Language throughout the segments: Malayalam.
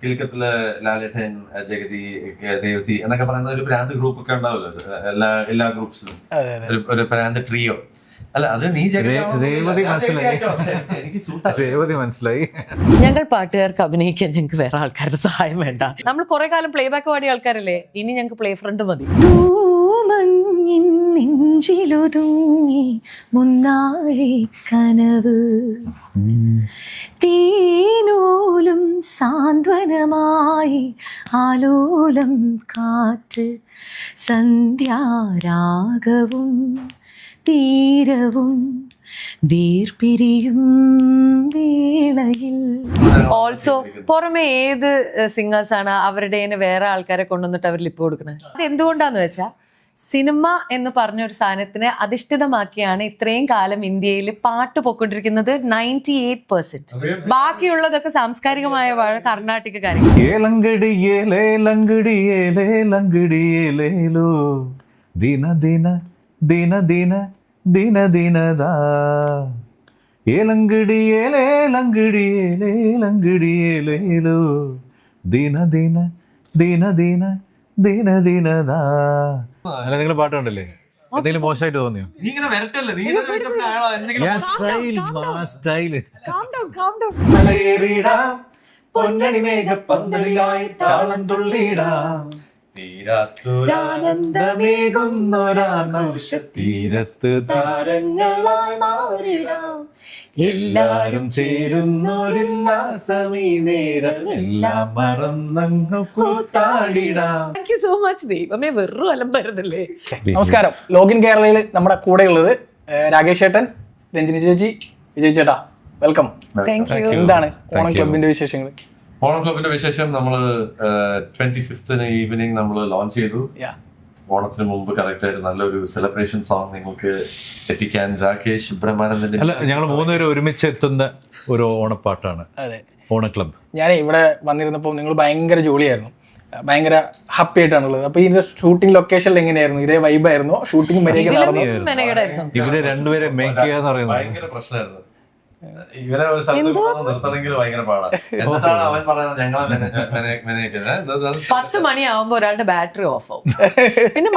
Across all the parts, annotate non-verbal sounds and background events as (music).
കിലുക്കത്തിൽ ലാലേട്ടൻ ജഗതി ദേവതി എന്നൊക്കെ പറയുന്ന ഒരു പ്രാന്ത് ഗ്രൂപ്പ് ഒക്കെ ഉണ്ടാവുമല്ലോ. എല്ലാ എല്ലാ ഗ്രൂപ്പ്സിലും ഒരു പ്രാന്ത് ട്രിയോ അല്ല അത് നീ ജഗതി രേവതി മനസ്സിലായി. എനിക്ക് സൂട്ടാ രേവതി മനസ്സിലായി. ഞങ്ങൾ പാട്ടുകാർക്ക് അഭിനയിക്കാൻ ഞങ്ങൾക്ക് വേറെ ആൾക്കാരുടെ സഹായം വേണ്ട. നമ്മൾ കുറെ കാലം പ്ലേ ബാക്ക് പാടിയ ആൾക്കാരല്ലേ? ഇനി ഞങ്ങൾക്ക് പ്ലേ ഫ്രണ്ട് മതി തൂമഞ്ഞിൻ നെഞ്ചിലൊതുങ്ങി മുന്നാഴി കനവ്. തീനൂലും സാന്ത്വനമായി ആലോലം കാറ്റ് സന്ധ്യാരാഗവും തീരവും വേളയിൽ. ഓൾസോ പുറമെ ഏത് സിംഗേഴ്സാണ് അവരുടെ വേറെ ആൾക്കാരെ കൊണ്ടുവന്നിട്ട് അവർ ലിപ്പ് കൊടുക്കുന്നത് അത് എന്തുകൊണ്ടാന്ന് വെച്ചാൽ സിനിമ എന്ന് പറഞ്ഞ ഒരു സാധനത്തിനെ അധിഷ്ഠിതമാക്കിയാണ് ഇത്രയും കാലം ഇന്ത്യയിൽ പാട്ട് പൊക്കൊണ്ടിരിക്കുന്നത് നയന്റി എയ്റ്റ് പെർസെന്റ് ബാക്കിയുള്ളതൊക്കെ സാംസ്കാരികമായ കർണാടക കർണാട്ടിക കാര്യങ്ങൾ. ദിനദാ ദിന ദിന ദിന ദിന ദിന ദിനദാ അല്ല നിങ്ങൾ പാട്ട് കണ്ടല്ലേ എന്തെങ്കിലും മോശമായിട്ട് തോന്നിയോ? നീ ഇങ്ങനെ വരട്ടല്ലേ? നീ ഇങ്ങനെ ആളാ. എന്തെങ്കിലും സ്റ്റൈൽ സ്റ്റൈൽ പൊന്നണി മേഘപ്പന്തലിലായി താളം തുള്ളിടാം തീരത്ത് താരങ്ങളായി മാറിടാം. എല്ലാരും ചേരുന്നൊരുല്ലാസമീ നേരം എല്ലാം മറന്നങ്ങ് കൂത്താടിടാം. താങ്ക് യു സോ മച്ച് ദൈവമേ വെറും അലമ്പരുന്നല്ലേ നമസ്കാരം. ലോഗിൻ കേരളയിൽ നമ്മുടെ കൂടെ ഉള്ളത് രാകേഷ് ചേട്ടൻ രഞ്ജിനി ചേച്ചി വിജയ് ചേട്ടാ. വെൽക്കം താങ്ക് യു എന്താണ് ഓണം you. ക്ലബിന്റെ വിശേഷങ്ങൾ ഓണം ക്ലബിന്റെ വിശേഷം നമ്മൾ ട്വന്റി ഫിഫ്ത്തിന് ഈവനിങ് നമ്മൾ ലോഞ്ച് ചെയ്തു. യാ ഓണത്തിന് മുമ്പ് കറക്റ്റ് ആയിട്ട് നല്ലൊരു സെലിബ്രേഷൻ സോങ് നിങ്ങൾക്ക് എത്തിക്കാൻ രാകേഷ് ബ്രഹ്മാനന്ദന്റെ അല്ല ഞങ്ങൾ മൂന്നുപേരും ഒരുമിച്ച് എത്തുന്ന ഒരു ഓണപ്പാട്ടാണ്. അതെ. ഓണ ക്ലബ്. ഞാൻ ഇവിടെ വന്നിരുന്നപ്പോൾ നിങ്ങൾ ഭയങ്കര ജോലിയായിരുന്നു. ഭയങ്കര ഹാപ്പി ആയിട്ടാണുള്ളത്. അപ്പൊ ഇതിന്റെ ഷൂട്ടിംഗ് ലൊക്കേഷൻ എങ്ങനെയായിരുന്നു? ഇതേ വൈബായിരുന്നു ഷൂട്ടിംഗ് ഇവർ രണ്ടുപേരെ മേക്ക് ചെയ്യാന്ന് പറയുന്നത്. ഭയങ്കര പ്രശ്നമായിരുന്നു. ഇവരെ ഒരു സ്ഥലത്ത് നിർത്തണമെങ്കിൽ ഭയങ്കര പാടാണ് എന്നിട്ടാണ് അവൻ പറയുന്നത് ഞങ്ങളെ പത്ത് മണിയാവുമ്പോ ഒരാളുടെ ബാറ്ററി ഓഫ് ആവും (laughs) പിന്നെ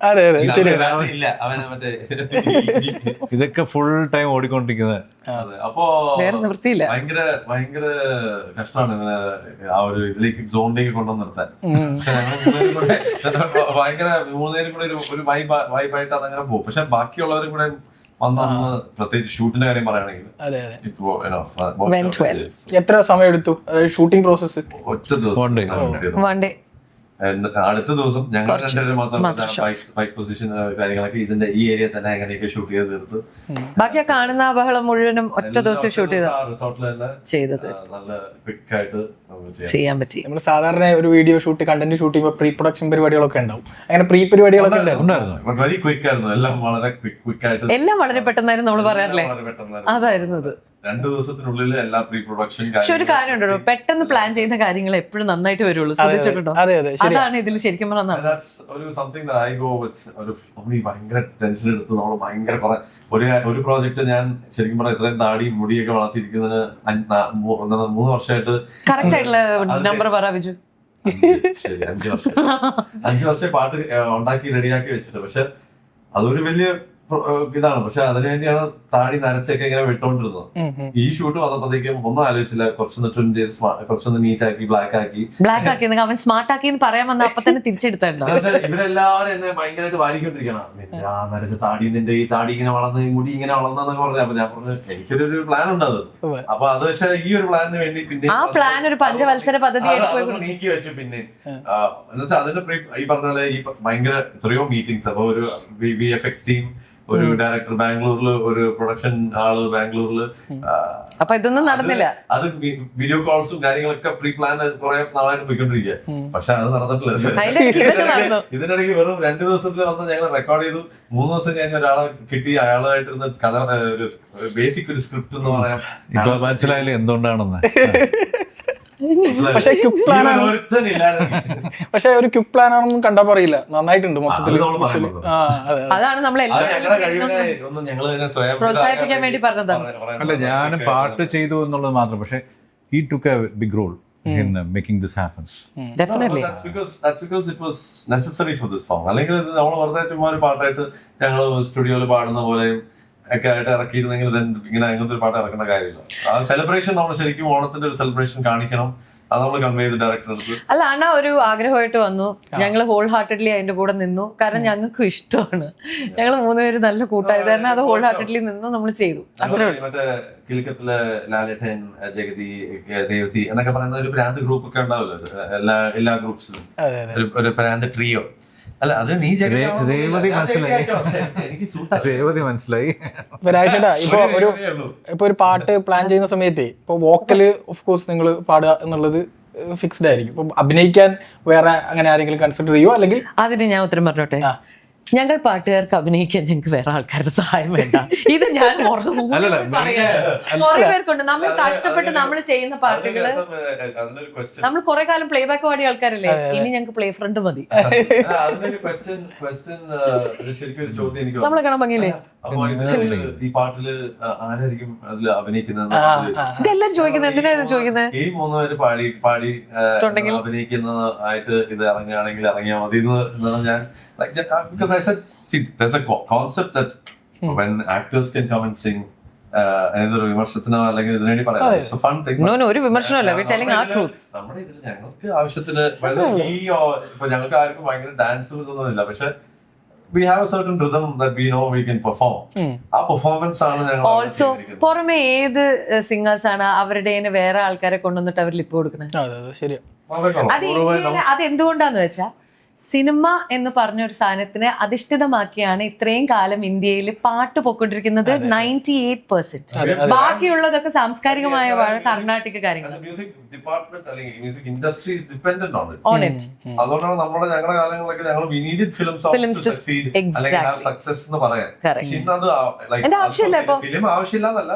അതെ അതെ ശരി. (laughs) ഇതൊക്കെ ഫുൾ ടൈം ഓടിക്കൊണ്ടിരിക്കുന്നത്. അതെ, അപ്പോ വേറെ നിവൃത്തിയില്ല ഭയങ്കര ഭയങ്കര കഷ്ടമാണ് ആ ഒരു ഇതിലേക്ക് സോണിലേക്ക് കൊണ്ടുവന്ന് നിർത്താൻ. ഭയങ്കര മൂന്നേരും കൂടെ ഒരു വൈബ് വൈബായിട്ട് അതങ്ങനെ പോകും. പക്ഷെ ബാക്കിയുള്ളവരും കൂടെ അന്ന് പ്രത്യേകിച്ച് ഷൂട്ടിന്റെ കാര്യം പറയുകയാണെങ്കിൽ. എത്ര സമയം എടുത്തു ഷൂട്ടിംഗ് പ്രോസസ് ഒറ്റ ദിവസം അടുത്ത ദിവസം ഞങ്ങൾ രണ്ടുപേരും മാത്രം. ബൈക്ക് പൊസിഷൻ കാര്യങ്ങളൊക്കെ ഇതിന്റെ ഈ ഏരിയ തന്നെ എങ്ങനെയൊക്കെ ഷൂട്ട് ചെയ്ത് തീർത്ത്. ബാക്കി ആ കാണുന്ന ആ ബഹളം മുഴുവനും ഒറ്റ ദിവസം ഷൂട്ട് ചെയ്ത റിസോർട്ടിൽ ചെയ്തത് നല്ല ക്വിക്ക് ആയിട്ട് ചെയ്യാൻ പറ്റി. നമ്മൾ സാധാരണ ഒരു വീഡിയോ ഷൂട്ട് കണ്ടന്റ് ഷൂട്ട് ചെയ്യുമ്പോൾ പ്രീ പ്രൊഡക്ഷൻ പരിപാടികളൊക്കെ ഉണ്ടാവും. അങ്ങനെ പ്രീ പരിപാടികളൊക്കെ ഉണ്ടായിരുന്നു. വെരി ക്വിക്ക് ആയിരുന്നു. എല്ലാം വളരെ ക്വിക്ക് ക്വിക്ക് ആയിട്ട് എല്ലാം വളരെ പെട്ടെന്നായിരുന്നു നമ്മൾ പറയാറില്ലേ? അതായിരുന്നു രണ്ട് ദിവസത്തിനുള്ളിൽ എല്ലാ പ്രീ പ്രൊഡക്ഷൻ പക്ഷെ ഒരു കാര്യമുണ്ടല്ലോ പെട്ടെന്ന് പ്ലാൻ ചെയ്യുന്ന കാര്യങ്ങൾ എപ്പോഴും നന്നായിട്ട് വരുള്ളൂ. ശ്രദ്ധിച്ചിട്ടുണ്ടോ? അതെ അതെ ശരി അതാണ് ഇതിൽ ശരിക്കും പറഞ്ഞാൽ നടന്നത്. ഒരു സംതിങ് ഐ ഗോ വിത്ത് ഒരു ഭയങ്കര ടെൻഷൻ എടുത്ത് നമ്മൾ ഭയങ്കര കുറെ ഒരു ഒരു പ്രോജക്റ്റ് ഞാൻ ശരിക്കും പറഞ്ഞാൽ ഇത്രയും താടിയും മുടിയൊക്കെ വളർത്തിയിരിക്കുന്നതിന് മൂന്ന് വർഷമായിട്ട് കറക്റ്റ് ആയിട്ടുള്ള നമ്പർ പറ വിജു അഞ്ചു ശരി അഞ്ച് വർഷം. അഞ്ചു വർഷം പാട്ട് ഉണ്ടാക്കി റെഡിയാക്കി വെച്ചിട്ട്. പക്ഷെ അതൊരു വലിയ ഇതാണ്. പക്ഷെ അതിനുവേണ്ടിയാണ് താടി നരച്ചൊക്കെ ഇങ്ങനെ വിട്ടോണ്ടിരുന്നത്. ഈ ഷൂട്ട് വന്നപ്പോഴത്തേക്കും ഒന്നും ആലോചിച്ചില്ല. കുറച്ചൊന്ന് ട്രിം ചെയ്ത് കുറച്ചൊന്ന് നീറ്റ് ആക്കി ബ്ലാക്ക് ആക്കി. ബ്ലാക്ക് ആക്കി അവൻ സ്മാർട്ട് ആക്കി എന്ന് പറയാൻ വന്ന അപ്പൊ തന്നെ എന്നുവെച്ചാൽ (laughs) ഇവരെല്ലാവരും എന്നെ ഭയങ്കരമായിട്ട് വാരിക്കൊണ്ടിരിക്കണം. ആ നരച്ച താടി നിന്റെ ഈ താടി ഇങ്ങനെ വളർന്ന് മുടി ഇങ്ങനെ വളർന്നെന്നൊക്കെ പറഞ്ഞു. അപ്പൊ ഞാൻ പറഞ്ഞു എനിക്കൊരു പ്ലാൻ ഉണ്ട് അത്. അപ്പൊ അത് പക്ഷെ ഈ ഒരു പ്ലാനിന് വേണ്ടി പിന്നെ ആ പ്ലാൻ ഒരു പഞ്ചവത്സര പദ്ധതി നീക്കി വെച്ചു പിന്നെ. എന്നുവെച്ചാൽ അതിന്റെ ഈ പറഞ്ഞ പോലെ ഈ ഭയങ്കര എത്രയോ മീറ്റിംഗ്സ് അപ്പൊ ഒരു വി എഫ് എക്സ് ടീം ഒരു ഡയറക്ടർ ബാംഗ്ലൂരിൽ ഒരു പ്രൊഡക്ഷൻ ആൾ ബാംഗ്ലൂരിൽ അപ്പൊ ഇതൊന്നും നടന്നില്ല. അത് വീഡിയോ കോൾസും കാര്യങ്ങളൊക്കെ പ്രീ പ്ലാൻ കുറെ നാളായിട്ട് പോയിക്കൊണ്ടിരിക്കുക പക്ഷെ അത് നടന്നിട്ടില്ല. ഇതിനിടയ്ക്ക് വെറും രണ്ട് ദിവസത്തിൽ വന്ന് ഞങ്ങൾ റെക്കോർഡ് ചെയ്തു. മൂന്ന് ദിവസം കഴിഞ്ഞ് ഒരാളെ കിട്ടി അയാളുമായിട്ടിരുന്ന് കഥ ബേസിക് ഒരു സ്ക്രിപ്റ്റ് എന്ന് പറയാം. ഇപ്പൊ മനസ്സിലായില്ലേ എന്തുകൊണ്ടാണെന്ന്? (laughs) പക്ഷെ ക്യുക്ക് പ്ലാൻ ആണ്. (laughs) പക്ഷെ ഒരു ക്യുക്ക് പ്ലാൻ ആണെന്നും കണ്ടാ പറയില്ല. നന്നായിട്ടുണ്ട് മൊത്തത്തിൽ അതാണ് നമ്മൾ പ്രോത്സാഹിപ്പിക്കാൻ വേണ്ടി പറഞ്ഞതാണ്. അല്ല ഞാനും പാട്ട് ചെയ്തു എന്നുള്ളത് മാത്രം. പക്ഷെ he took a big role in uh, making this happen. that's because that's because it was necessary for this song. അല്ലെങ്കിൽ നമ്മൾ വെറുതെ ചുമ്മാ ഒരു പാട്ടായിട്ട് ഞങ്ങൾ സ്റ്റുഡിയോയിൽ പാടുന്ന പോലെയും ഒക്കെ ആയിട്ട് ഇറക്കിയിരുന്നെങ്കിൽ ഇങ്ങനെ അങ്ങനത്തെ ഒരു പാട്ട് ഇറക്കുന്ന കാര്യമില്ല. ആ സെലിബ്രേഷൻ നമ്മൾ ശരിക്കും ഓണത്തിന്റെ ഒരു സെലിബ്രേഷൻ കാണിക്കണം. അത് നമ്മൾ കൺവേ ചെയ്ത് അല്ല അണ്ണ ഒരു ആഗ്രഹമായിട്ട് വന്നു. ഞങ്ങൾ ഹോൾ ഹാർട്ടഡ്ലി അതിന്റെ കൂടെ നിന്നു. കാരണം ഞങ്ങൾക്ക് ഇഷ്ടമാണ്. ഞങ്ങൾ മൂന്നുപേര് നല്ല കൂട്ടായത് കാരണം അത് ഹോൾ ഹാർട്ടഡ്ലി നിന്നു നമ്മൾ ചെയ്തു. അത്രേ ഉള്ളൂ. മറ്റേ കിലുക്കത്തിലെ ലാലേട്ടൻ ജഗതി രേവതി എന്നൊക്കെ പറയുന്ന ഒരു പ്രാന്ത് ഗ്രൂപ്പ് ഒക്കെ ഉണ്ടാവില്ല എല്ലാ എല്ലാ ഗ്രൂപ്പ്സിലും ഒരു പ്രാന്ത് ട്രിയോ അല്ല അത് നീ ജഗതി രേവതി മനസ്സിലായി. രേവതി മനസ്സിലായി. വിനായകേട്ടാ (laughs) ഇപ്പൊ ഒരു ഇപ്പൊ ഒരു പാട്ട് പ്ലാൻ ചെയ്യുന്ന സമയത്ത് ഇപ്പൊ വോക്കൽ ഓഫ് കോഴ്സ് നിങ്ങൾ പാടുക എന്നുള്ളത് ഫിക്സ്ഡ് ആയിരിക്കും. ഇപ്പൊ അഭിനയിക്കാൻ വേറെ അങ്ങനെ ആരെങ്കിലും കൺസിഡർ ചെയ്യോ? അല്ലെങ്കിൽ അതിന് ഞാൻ ഉത്തരം പറഞ്ഞോട്ടെ. ഞങ്ങൾ പാട്ടുകാർക്ക് അഭിനയിക്കാൻ ഞങ്ങൾക്ക് വേറെ ആൾക്കാരുടെ സഹായം വേണ്ട. ഇത് ഞാൻ അല്ലല്ല, കുറെ പേർക്കുണ്ട്. നമ്മൾ കഷ്ടപ്പെട്ട് നമ്മൾ ചെയ്യുന്ന പാട്ടുകൾ അതിനൊരു ക്വസ്റ്റ്യൻ നമ്മൾ കുറെ കാലം പ്ലേ ബാക്ക് പാടിയ ആൾക്കാരല്ലേ? ഇനി ഞങ്ങൾക്ക് പ്ലേ ഫ്രണ്ട് മതി. അതിനൊരു ക്വസ്റ്റ്യൻ ക്വസ്റ്റ്യൻ ശരിക്കും ഒരു എനിക്ക് നമ്മളെ കാണാൻ ഭംഗിയില്ലേ? ഈ പാട്ടിൽ ആരായിരിക്കും അതിൽ അഭിനയിക്കുന്നത്. ഇതെല്ലാരും ചോദിക്കുന്നത് എന്തിനാ ഇത് ചോദിക്കുന്നത്? ഈ മൂന്ന് പേര് പാടി പാടി ആ, ഉണ്ടെങ്കിൽ? അഭിനയിക്കുന്നത് ആയിട്ട് ഇത് ഇറങ്ങുകയാണെങ്കിൽ ഇറങ്ങിയാൽ മതി എന്ന് ഞാൻ uh, I said see there's a concept that when actors can come and sing ഏതൊരു വിമർശനത്തിനോ അല്ലെങ്കിൽ ഇതിനു വേണ്ടി പറയാം. ഫൺ തിങ് No, no, ഒരു വിമർശനമല്ല. We're telling our നമ്മുടെ ഇതിൽ ഞങ്ങൾക്ക് ആവശ്യത്തിന് ഈ ഇപ്പൊ ഞങ്ങൾക്ക് ആർക്കും ഭയങ്കര ഡാൻസ് ഇതൊന്നുമില്ല. പക്ഷെ we have a certain rhythm that we know we can perform ആ പെർഫോമൻസ് ആണ് ഞങ്ങൾ ഓൾസോ പുറമെ ഏത് സിംഗേഴ്സ് ആണ് അവരുടെ വേറെ ആൾക്കാരെ കൊണ്ടുവന്നിട്ട് അവർ ലിപ്പ് കൊടുക്കണേ? അതെ എന്തുകൊണ്ടാന്ന് വെച്ചാ സിനിമ എന്ന് പറഞ്ഞ ഒരു സാധനത്തിനെ അധിഷ്ഠിതമാക്കിയാണ് ഇത്രയും കാലം ഇന്ത്യയിൽ പാട്ട് പൊക്കൊണ്ടിരിക്കുന്നത് നയന്റി എയ്റ്റ് പെർസെന്റ് ബാക്കിയുള്ളതൊക്കെ സാംസ്കാരികമായ കർണാട്ടിക് കാര്യങ്ങൾ. മ്യൂസിക് ഡിപ്പാർട്ട്മെന്റ് അല്ലെങ്കിൽ music industry is dependent on it on it അതുകൊണ്ടാണ് നമ്മുടെ ഞങ്ങളുടെ കാലങ്ങളിലൊക്കെ ഞങ്ങൾ വി നീഡഡ് ഫിലിംസ് സക്സീഡ് അല്ലെങ്കിൽ സക്സസ് എന്ന് പറയാൻ. ലൈക്ക് ഫിലിം ആവശ്യമില്ല എന്നല്ല.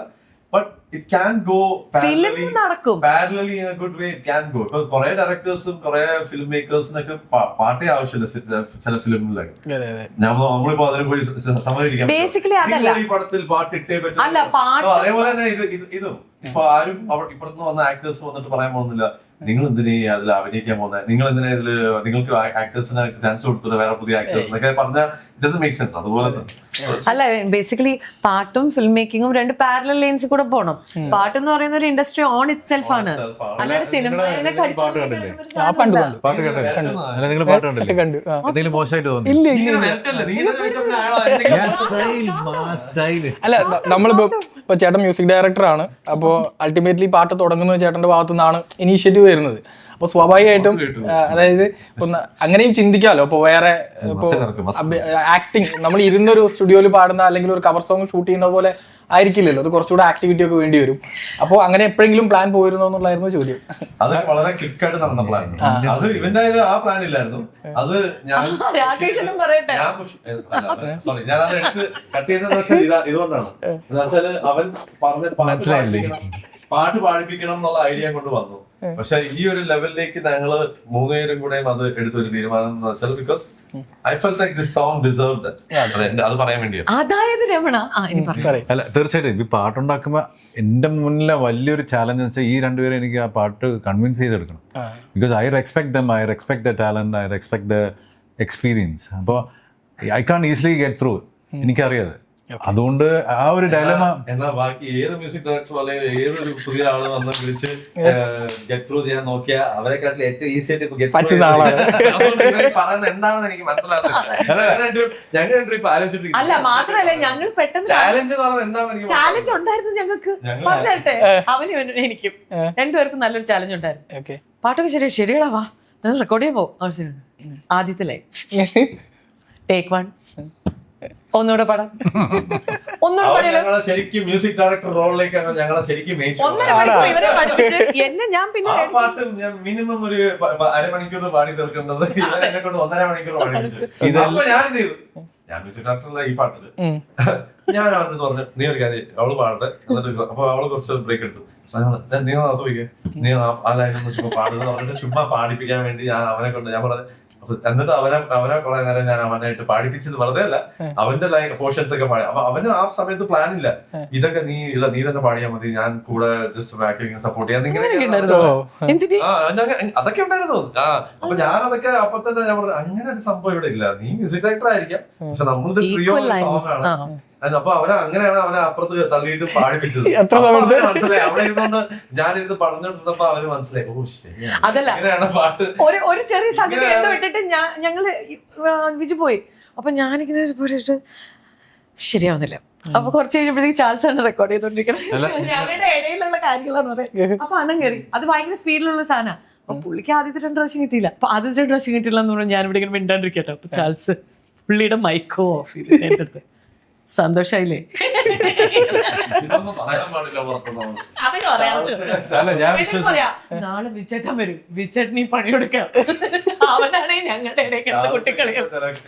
But it can go film നടക്കും. Parallel in a good way it can go ഇപ്പൊ കുറെ ഡയറക്ടേഴ്സും കുറെ ഫിലിം മേക്കേഴ്സിനൊക്കെ പാട്ടേ ആവശ്യമില്ല ചില ഫിലിമിലൊക്കെ നമ്മളിപ്പോ അതിന് പോയി സമയം ഈ പടത്തിൽ പാട്ട് ഇട്ടേ പറ്റും. അതേപോലെ തന്നെ ഇത് ഇത് ഇതും. ഇപ്പൊ ആരും ഇപ്പൊ ഇപ്പുറത്ത് വന്ന ആക്ടേഴ്സ് വന്നിട്ട് പറയാൻ പോകുന്നില്ല. നിങ്ങൾ എന്തിനാ അതിൽ അഭിനയിക്കാൻ പോകുന്നത് നിങ്ങൾ എന്തിനാ ഇതിൽ നിങ്ങൾക്ക് ആക്ടേഴ്സിന് ചാൻസ് കൊടുത്തത് വേറെ പുതിയ ആക്ടേഴ്സ് എന്നൊക്കെ പറഞ്ഞാൽ ഇറ്റ് മേക്ക് സെൻസ് അതുപോലെ അല്ല ബേസിക്കലി പാട്ടും ഫിലിം മേക്കിങ്ങും രണ്ട് പാരലൽ ലൈൻസ് കൂടെ പോകണം പാട്ട് എന്ന് പറയുന്ന ഒരു ഇൻഡസ്ട്രി ഓൺ ഇറ്റ് സെൽഫ് ആണ്. അല്ലാതെ സിനിമ അല്ല നമ്മളിപ്പോ ഇപ്പൊ ചേട്ടൻ മ്യൂസിക് ഡയറക്ടർ ആണ്. അപ്പോ അൾട്ടിമേറ്റ്ലി പാട്ട് തുടങ്ങുന്നത് ചേട്ടന്റെ ഭാഗത്തുനിന്നാണ്. ഇനീഷ്യേറ്റീവ് വരുന്നത്. അപ്പോൾ സ്വാഭാവികമായിട്ടും അതായത് ഒന്ന് അങ്ങനെയും ചിന്തിക്കാമല്ലോ ഇപ്പോൾ വേറെ ഇപ്പോൾ. ആക്ടിങ് നമ്മൾ ഇരുന്നൊരു സ്റ്റുഡിയോയിൽ പാടുന്ന അല്ലെങ്കിൽ ഒരു കവർ സോങ് ഷൂട്ട് ചെയ്യുന്ന പോലെ ആയിരിക്കില്ലല്ലോ. അത് കുറച്ചുകൂടെ ആക്ടിവിറ്റി ഒക്കെ വേണ്ടി വരും. അപ്പോൾ അങ്ങനെ എപ്പോഴെങ്കിലും പ്ലാൻ പോയിരുന്നോ എന്നുള്ളായിരുന്നു ചോദ്യം. അത് വളരെ ക്ലിക്കായിട്ട് നടന്ന പ്ലാൻ അത് ഇവന്റെ ആ പ്ലാൻ ഇല്ലായിരുന്നു. അത് ഞാൻ രാകേഷനും പറയട്ടെ. ഞാൻ സോറി ഞാൻ അത് എടുത്ത് കട്ട് ചെയ്യുന്ന ഇതാ ഇതുകൊണ്ടാണ്. അവൻ പറഞ്ഞ പാട്ട് പാടിപ്പിക്കണം- പാട്ട് പാടിപ്പിക്കണം എന്നുള്ള ഐഡിയ കൊണ്ട് വന്നു. പക്ഷെ ഈ ഒരു ലെവലിലേക്ക് ഞങ്ങൾ മൂന്നുപേരും കൂടെയും അത് എടുത്തൊരു തീരുമാനം എന്ന് വെച്ചാൽ because I feel like this song deserve that അത് പറയാൻ വേണ്ടിയാണ് അതായത് രമണ അല്ല തീർച്ചയായിട്ടും. ഈ പാട്ടുണ്ടാക്കുമ്പോൾ എന്റെ മുന്നിലെ വലിയൊരു ചാലഞ്ച് വെച്ചാൽ ഈ രണ്ടുപേരും എനിക്ക് ആ പാട്ട് കൺവിൻസ് ചെയ്തെടുക്കണം. Because I respect them I respect the talent I respect the experience അപ്പോൾ I can easily get through എനിക്കറിയാതെ അതുകൊണ്ട് ആ ഒരു ഡയലമ എന്നാ ബാക്കി ഏത് മ്യൂസിക് ഡയറക്ടറോ അല്ലെങ്കിൽ ഏതൊരു പുതിയ ആൾ വന്ന് വിളിച്ച് ഗെറ്റ് ത്രൂ ചെയ്യാൻ നോക്കിയ അവരെക്കാട്ടിൽ ഏറ്റവും ഈസി ആയിട്ട് (laughs) പറയുന്നത് എന്താണെന്ന് എനിക്ക് മനസ്സിലാകുന്നില്ല ഞങ്ങൾ രണ്ടും ഇപ്പൊ ആലോചിച്ചിട്ട് അല്ല മാത്രല്ല ഞങ്ങൾ പെട്ടെന്ന് ചാലഞ്ച് എന്താണെന്ന് എനിക്ക് ചാലഞ്ച് ഉണ്ടായിരുന്നു ഞങ്ങൾക്ക്. ഞങ്ങൾ- പറഞ്ഞേ അവനും ഇവനും എനിക്കും. രണ്ടുപേർക്കും നല്ലൊരു ചാലഞ്ച് ഉണ്ടായിരുന്നു. ഓക്കെ. പാട്ടൊക്കെ ശരി ശരിയടാ വാ. ഞാൻ റെക്കോർഡ് ചെയ്യാൻ പോകും ആ, ശരി. ആദ്യത്തെ ലൈൻ ടേക്ക് വൺ ഒന്നുകൂടെ പടം. (laughs) ഒന്നുകൂടെ ഞങ്ങളെ ശരിക്കും മ്യൂസിക് ഡയറക്ടർ റോളിലേക്കാണ് ഞങ്ങളെ ശരിക്കും മേയിച്ചു ഒന്നര മണിക്കൂർ ഇവരെ പഠിപ്പിച്ച് (laughs) എന്നെ ഞാൻ പിന്നെ ആ പാട്ട് ഞാൻ മിനിമം ഒരു പ- പ- അരമണിക്കൂർ പാടി തീർക്കേണ്ടത്. (laughs) ഇവൻ എന്നെ കൊണ്ട് ഒന്നര മണിക്കൂർ പാടിപ്പിച്ചു അപ്പൊ ഞാൻ എന്ത് ചെയ്തു? ഞാൻ മ്യൂസിക് ഡയറക്ടറുടെ ഈ പാട്ടിൽ. ഞാൻ അവനോട് പറഞ്ഞു നീ ഒരു കാര്യം അവൾ പാടട്ടെ. എന്നിട്ട് അപ്പൊ അവൾ കുറച്ച് ബ്രേക്ക് എടുത്തു. അപ്പൊ ഞങ്ങൾ, "ദേ, നീ നടത്തു പോയിക്കേ. നീ ആ- ചുമ്മാ പാടുക പറഞ്ഞിട്ട് ചുമ്മാ പാടിപ്പിക്കാൻ വേണ്ടി ഞാൻ അവനെ കൊണ്ട് ഞാൻ പറഞ്ഞു എന്നിട്ട് അവനെ അവനെ കുറെ നേരം ഞാൻ അവനായിട്ട് പാടിപ്പിച്ചത് വെറുതെ അല്ല അവന്റെ പോർഷൻസ് ഒക്കെ പാടി. അപ്പൊ അവന് ആ സമയത്ത് പ്ലാൻ ഇല്ല. ഇതൊക്കെ നീ ഇല്ല നീ തന്നെ പാടിയാൽ മതി ഞാൻ കൂടെ ജസ്റ്റ് ബാക്കിങ് സപ്പോർട്ട് ചെയ്യാൻ അതൊക്കെ ഉണ്ടായിരുന്നു. ആ അപ്പൊ ഞാൻ അതൊക്കെ അപ്പൊ തന്നെ ഞാൻ പറഞ്ഞു അങ്ങനെ ഒരു സംഭവം ഇവിടെ ഇല്ല. നീ മ്യൂസിക് ഡയറക്ടർ ആയിരിക്കാം. പക്ഷെ നമ്മളിത് ലൈൻസ് സോങ് ആണ്. അപ്പൊ അവനെ അങ്ങനെയാണ് അവനെ അപ്പുറത്ത് തള്ളിയിട്ട് പാടിപ്പിച്ചത് (laughs) എത്ര അപ്പൊ സമയത്ത്? അവന് മനസ്സിലായി. അവിടെ ഇരുന്നോണ്ട് ഞാനിരുന്ന് പറഞ്ഞോണ്ടിരുന്നപ്പോ അവന് മനസ്സിലായി. ഓ അതല്ല. ഇങ്ങനെയാണ് പാട്ട്. ഒരു ഒരു ചെറിയ സംഗതി ഞാൻ ഞങ്ങൾ വിജു പോയി. അപ്പൊ ഞാനിങ്ങനെ പോയിട്ട് ശരിയാവുന്നില്ല. അപ്പൊ കുറച്ച് കഴിഞ്ഞപ്പോഴത്തേക്ക് ചാൾസ് ആണ് റെക്കോർഡ് ചെയ്തോണ്ടിരിക്കണം ഞങ്ങളുടെ ഇടയിലുള്ള കാര്യങ്ങളാണ് പറയുന്നത്. അപ്പൊ അണ്ണം കയറി അത് ഭയങ്കര സ്പീഡിലുള്ള സാധന. അപ്പൊ പുള്ളിക്ക് ആദ്യത്തെ രണ്ട് പ്രാവശ്യം കിട്ടിയില്ല. അപ്പൊ ആദ്യത്തെ രണ്ട് പ്രാവശ്യം കിട്ടില്ല എന്ന് പറഞ്ഞാൽ ഞാൻ ഇവിടെ ഇങ്ങനെ മിണ്ടാണ്ടിരിക്കട്ടോ. അപ്പൊ ചാൾസ് പുള്ളിയുടെ മൈക്കോ ഓഫ് ചെയ്ത് എന്റെ അടുത്ത്. സന്തോഷായില്ലേ? നാളെ വിച്ചേട്ടൻ വരും. വിച്ചേട്ടൻ ഈ പണിയെടുക്കാം. അവനാണ് ഞങ്ങളുടെ ഇടയ്ക്ക് ഇങ്ങനെ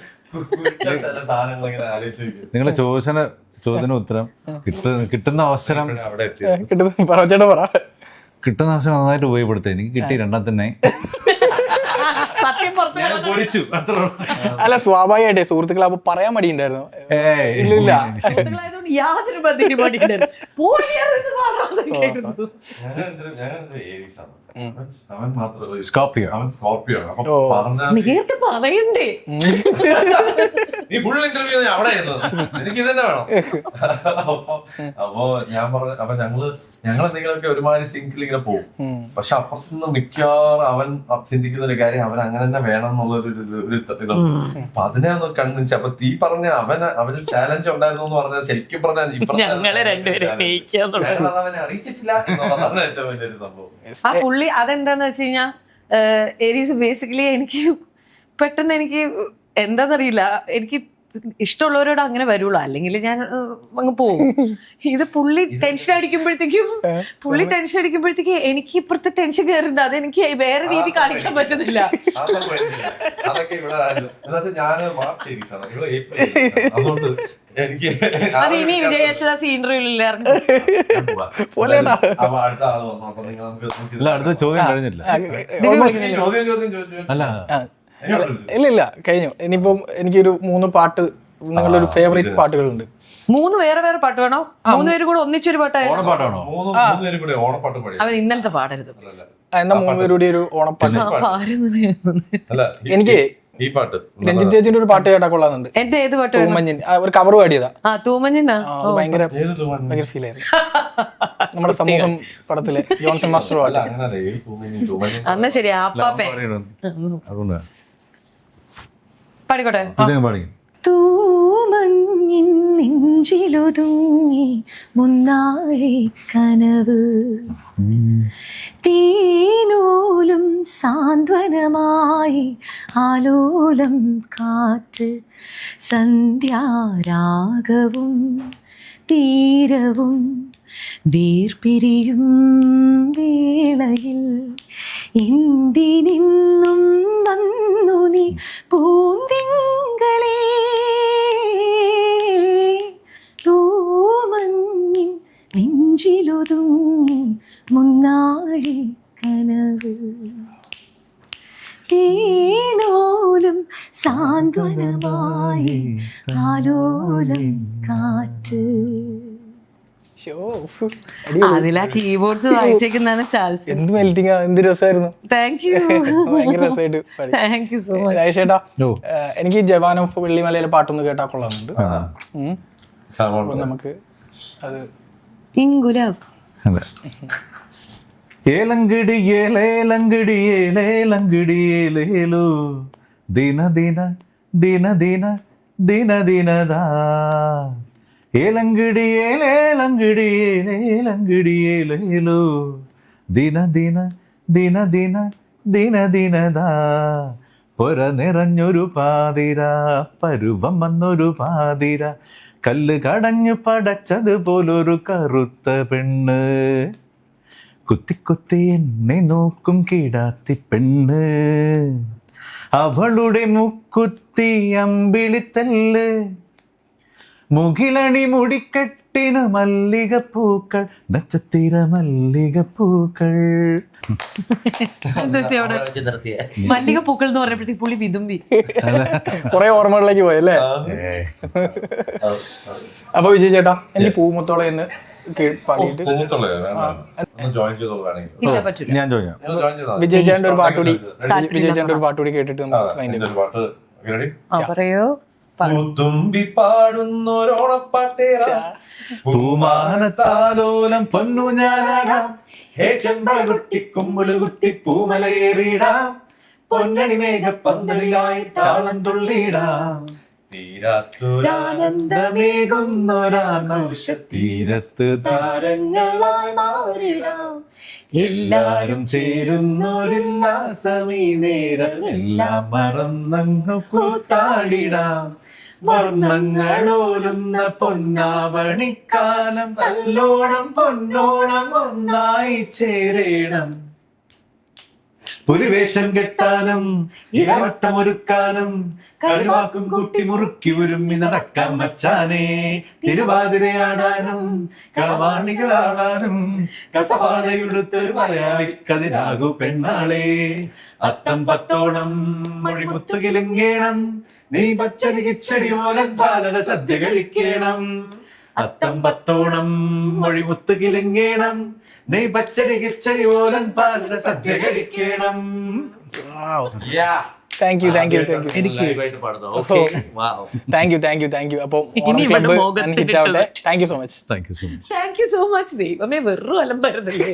നിങ്ങൾ ചോദിച്ച ചോദ്യത്തിന് ഉത്തരം. കിട്ടുന്ന അവസരം കിട്ടുന്ന പറ പറ. കിട്ടുന്ന അവസരം നന്നായിട്ട് ഉപയോഗപ്പെടുത്തുക എനിക്ക് കിട്ടി രണ്ടാം തന്നെ (laughs) പൊരിച്ചു അത്ര അല്ല സ്വാഭാവികമായിട്ടേ സുഹൃത്തുക്കൾ അപ്പൊ പറയാൻ മടിയുണ്ടായിരുന്നു ഇല്ല സുഹൃത്തുക്കളായതുകൊണ്ട് യാതൊരു ബന്ധത്തിന് കേട്ടിരുന്നു ഞാൻ ഞാൻ അവൻ- അവൻ സ്കോർപ്പിയോ അവൻ സ്കോർപ്പിയോ ആണ്. അപ്പൊ ഓ. പറഞ്ഞ നേരത്തെ പറയണ്ടേ? നീ ഫുൾ ഇന്റർവ്യൂ അവിടെ ആയിരുന്നത് എനിക്ക് വേണം. അപ്പൊ ഞാൻ പറഞ്ഞു അപ്പൊ ഞങ്ങൾ ഞങ്ങൾ എന്തെങ്കിലുമൊക്കെ ഒരുമാതിരി സിങ്കിൽ ഇങ്ങനെ പോകും. പക്ഷെ അപ്പുറത്തുനിന്ന് മിക്കവാറും അവൻ ചിന്തിക്കുന്ന ഒരു കാര്യം അവൻ അങ്ങനെ തന്നെ വേണം എന്നുള്ള ഒരു ഒരു- ഇതുണ്ട്. അപ്പൊ അതിനെ ഒന്ന് കൺവിൻസ് അപ്പൊ തീ പറഞ്ഞ അവന് അവന് ചാലഞ്ച് ഉണ്ടായിരുന്നു എന്ന് പറഞ്ഞാൽ ശരിക്കും പറഞ്ഞാൽ ഞങ്ങളെ രണ്ടുപേരും ജയിക്കാന്നുള്ളത് അവനെ അറിയിച്ചിട്ടില്ല എന്നുള്ളതാണ് ഏറ്റവും വലിയൊരു സംഭവം. പുള്ളി അതെന്താന്ന് വെച്ച് കഴിഞ്ഞാൽ ബേസിക്കലി എനിക്ക് പെട്ടെന്ന് എനിക്ക് എന്താന്നറിയില്ല എനിക്ക് ഇഷ്ടമുള്ളവരോട് അങ്ങനെ വരുള്ളൂ. അല്ലെങ്കിൽ ഞാൻ അങ്ങ് പോകും ഇത് പുള്ളി ടെൻഷൻ അടിക്കുമ്പോഴത്തേക്കും പുള്ളി ടെൻഷൻ അടിക്കുമ്പോഴത്തേക്ക് എനിക്ക് ഇപ്പുറത്തെ ടെൻഷൻ കയറുന്നുണ്ട് അതെനിക്ക് വേറെ രീതി കാണിക്കാൻ പറ്റുന്നില്ല. എനിക്ക് അത് ഇനി വിജയ യേശുദാസ് ഇന്റർവ്യൂവിൽ. അടുത്ത ചോദ്യം കഴിഞ്ഞില്ല. അല്ല. ഇല്ല ഇല്ല കഴിഞ്ഞു. ഇനിയിപ്പം എനിക്കൊരു മൂന്ന് പാട്ട് നിങ്ങളുടെ ഒരു ഫേവറേറ്റ് പാട്ടുകളുണ്ട്. മൂന്ന് വേറെ വേറെ പാട്ട് വേണോ? മൂന്ന് പേര് കൂടെ ഒന്നിച്ചൊരു പാട്ടായിരുന്നു ഓണപ്പാട്ടാണോ? മൂന്ന് മൂന്ന് ഓണപ്പാട്ട് പാടി. അവൻ ഇന്നലത്തെ പാടരുത്. എന്നാ മൂന്ന് പേരുടെ ഒരു ഓണപ്പാട്ട്. എനിക്ക് ഈ പാട്ട് രഞ്ജിത് ചേച്ചിന്റെ ഒരു പാട്ട് കേട്ടാ കൊള്ളാന്നുണ്ട് എന്റെ ഏത് പാട്ട്? തൂമഞ്ഞിൻ. ഒരു കവർ പാടിയതാ. ആ തൂമഞ്ഞിനാ? ഭയങ്കര ഭയങ്കര ഫീൽ ആയിരുന്നു. നമ്മുടെ സമൂഹം (laughs) പടത്തിലെ ജോൺസൺ മാസ്റ്റർ അല്ല അന്നാ ശരി ആപ്പാപ്പേ. അതുകൊണ്ട്. പാടിക്കോട്ടെ. ഇതങ്ങ് പാടിക്കും തൂമഞ്ഞിൻ നെഞ്ചിലൊതുങ്ങി മുന്നാഴി കനവ്. തേനൂലും സാന്ത്വനമായി ആലോലം കാറ്റ് സന്ധ്യാരാഗവും തീരവും വീർപിരിയും വേളയിൽ എന്തിനിന്നും വന്നു നീ പൂന്തിങ്കളേ. തൂമഞ്ഞി നെഞ്ചിലൊതുങ്ങി മുന്നാഴി കനവ്. തേനോലും സാന്ത്വനമായി ആലോലം കാറ്റ്. അതിലാ കീബോർഡ്സ് വായിച്ചേക്കുന്നതാണ് ചാൾസ് എന്ത് മെൽറ്റിംഗ് എന്ത് രസമായിരുന്നു. താങ്ക് യു ഭയങ്കര രസമായിട്ട് പാടി. താങ്ക് യു സോ മച്ച് രാജേഷേട്ടാ എനിക്ക് ജവാൻ ഓഫ് വെള്ളിമലയിലെ പാട്ടൊന്ന് കേട്ടാ കൊള്ളാറുണ്ട് നമുക്ക് അത് ഇങ്കുലാബ് അതെ. ഏലങ്കിടി ഏലേലങ്കിടി ഏലേലങ്കിടി ഏലേലോ ദിന ദിന ദിന ദിന ദിന ദിനദാ ഏലങ്കിടി ഏലേലങ്കിടി ഏലേലങ്കിടി ലേലോ ദിന ദിന ദിന ദിന ദിന ദിനദാ പുര നിറഞ്ഞൊരു പാതിര പരുവം വന്നൊരു പാതിര. കല്ല് കടഞ്ഞു പടച്ചതുപോലൊരു കറുത്ത പെണ്ണ്. കുത്തി കുത്തി എന്നെ നോക്കും കീടാത്തി പെണ്ണ്. അവളുടെ മുക്കുത്തി അമ്പിളിത്തല്ല്. മുകിലണി മുടിക്കെട്ടിന് മല്ലികപ്പൂക്കൾ നക്ഷത്തിര മല്ലികപ്പൂക്കൾ മല്ലികപ്പൂക്കൾ എന്ന് പറഞ്ഞപ്പോഴത്തേക്ക് പുള്ളി വിതുമ്പി. കുറെ ഓർമ്മകളിലേക്ക് പോയി അല്ലേ? അപ്പൊ വിജയ് ചേട്ടാ എനിക്ക് പൂമുത്തോളം എന്ന് ഞാൻ ചോദിക്കാം. വിജയ് ചേട്ടന്റെ ഒരു പാട്ടുകൂടി? വിജയ് ചേട്ടന്റെ ഒരു പാട്ടുകൂടി കേട്ടിട്ട് നമുക്ക് പറയോ. പൂത്തുമ്പി പാടുന്നൊരോണപ്പാട്ടേറ പൂമാനത്താലോലം പൊന്നു ഞാനാടാം. ഹേ ചെമ്പകുട്ടി കുമ്പിൾ കുത്തി പൂമലയേറിടാം. പൊന്നണി മേഘപ്പന്തലിലായി താളം തുള്ളിടാം തീരത്ത് താരങ്ങളായി മാറിടാം. എല്ലാരും ചേരുന്നൊരുല്ലാസമീ നേരം എല്ലാം മറന്നങ്ങ് കൂത്താടിടാം. വർണങ്ങളോരുന്ന പൊന്നാവണിക്കാലം നല്ലോണം പൊന്നോണം ഒന്നായി ചേരേണം. പുലിവേഷം കെട്ടാനും ഇരവട്ടമൊരുക്കാനും കളിവാക്കും കുട്ടി മുറുക്കി ഉരുമ്മി നടക്കാൻ മച്ചാനെ. തിരുവാതിരയാടാനും കളവാണികളാടാനും കസവാടയുടുത്തൊരു മലയാളിക്കതിരാകു പെണ്ണാളെ. അത്തം പത്തോണം മൊഴിമുത്തു കിലുങ്ങേണം നീ പച്ചടി കിച്ചടി ഓലൻ പാലട സദ്യ കഴിക്കണം. അത്തം പത്തോണം മൊഴിമുത്തു കിലുങ്ങേണം നെയ് പച്ചടി കിച്ചടി ഓലൻ പാലിന് സദ്യ കഴിക്കണം. Thank you. Thank you thank എനിക്ക് താങ്ക് താങ്ക് താങ്ക് അപ്പോൾ so much thank you so much thank you so much ദൈവമേ വെറും അലമ്പരുതല്ലേ?